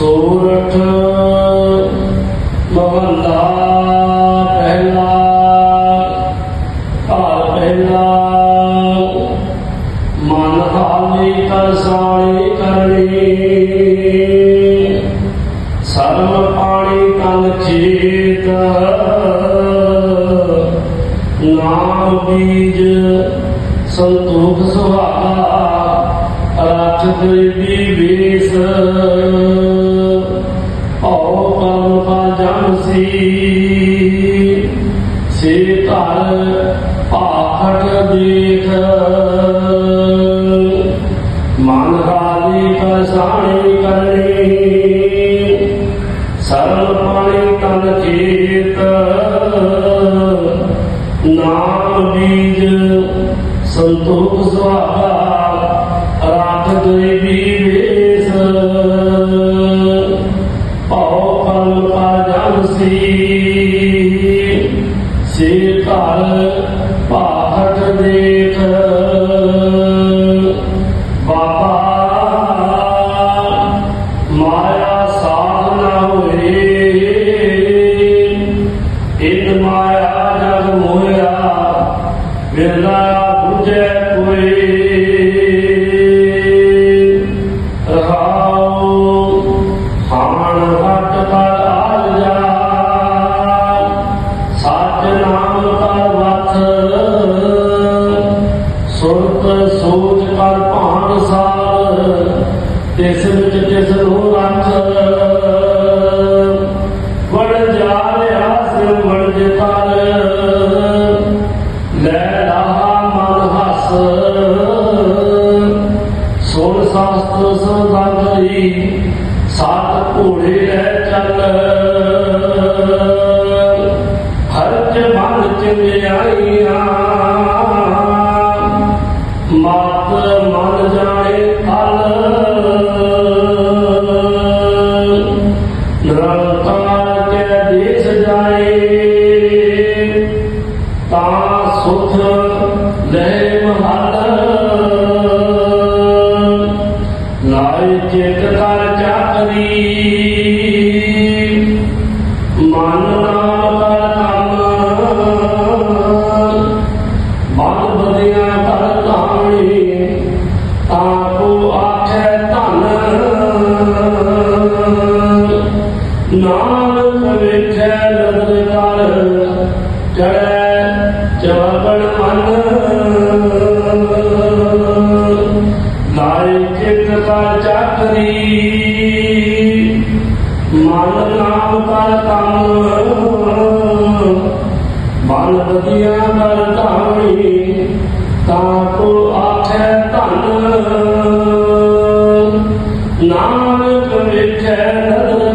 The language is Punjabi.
ਸੋਰਠ ਮਹੱਲਾ ਪਹਿਲਾ, ਘਰ ਪਹਿਲਾ, ਮਨ ਹਾਲੀ ਕਸਾਣੀ ਕਰਨੀ। ਸਰਮ ਪਾਣੀ ਤਨ ਖੇਤ ਨਾਮ ਬੀਜ ਸੰਤੋਖ ਸੁਹਾਗਾ ਰੱਖ ਗਰੀਬੀ ਵੇਸ ਜਨ ਸੇ। ਘਰ ਭਾਖਟ ਦੇਖ ਮਨ ਹਾਲੀ ਕਸਾਣੀ ਕਰਨੀ। ਸਰਲ ਪਾਣੀ ਤਨ ਖੇਤ ਨਾਮ ਬੀਜ ਸੰਤੋਖ ਸੁਹਾਗਾ। ਰਾਖ ਦੇ ਵੇਸ ਘਰ ਭਾਹਟ ਦੇਖ ਬਾਬਾ ਮਾਇਆ ਸਾਧ ਨਾ ਹੋਏ। ਇਨ ਮਾਇਆ ਜਗ ਮੋਇਆ ਬਿਰਲਾ ਬੁਝੈ। ਸੁਰਤ ਸੋਚ ਕਰ ਭਾਣ ਸਾਰ ਤਿਸ ਵਿੱਚ ਤਿਸ ਨੂੰ ਰੱਖ। ਵੜ ਜਾ ਰਿਹਾ ਸਿਰ ਵੜ ਜੇ ਕਰ ਲੈ ਰਹਾ ਮਨ ਹੱਸ। ਸੁਣ ਸਾਸਤ ਸਦਾਗਰੀ ਸਾਤ ਘੋੜੇ ਲੈ ਚੱਲ। ਹਰ ਚ ਮਨ ਚਿਤ ਕਰ ਚਾਕਰੀ ਮਨ ਨਾਨਕ ਵੇਖੈ ਨਦਰ ਕਰ ਚੜੈ ਚਵਣ ਮਨ ਲਾਇ ਚਿਤ ਕਰ ਚਾਕਰੀ ਮਨ ਨਾਮ ਕਰ ਕੰਮ ਮਨ ਬਦੀਆ ਕਰ ਧਾਣੀ ਤਾਂ ਕੋ ਆਖੈ ਧਨ ਨਾਨਕ ਵੇਖੈ ਨਦਰ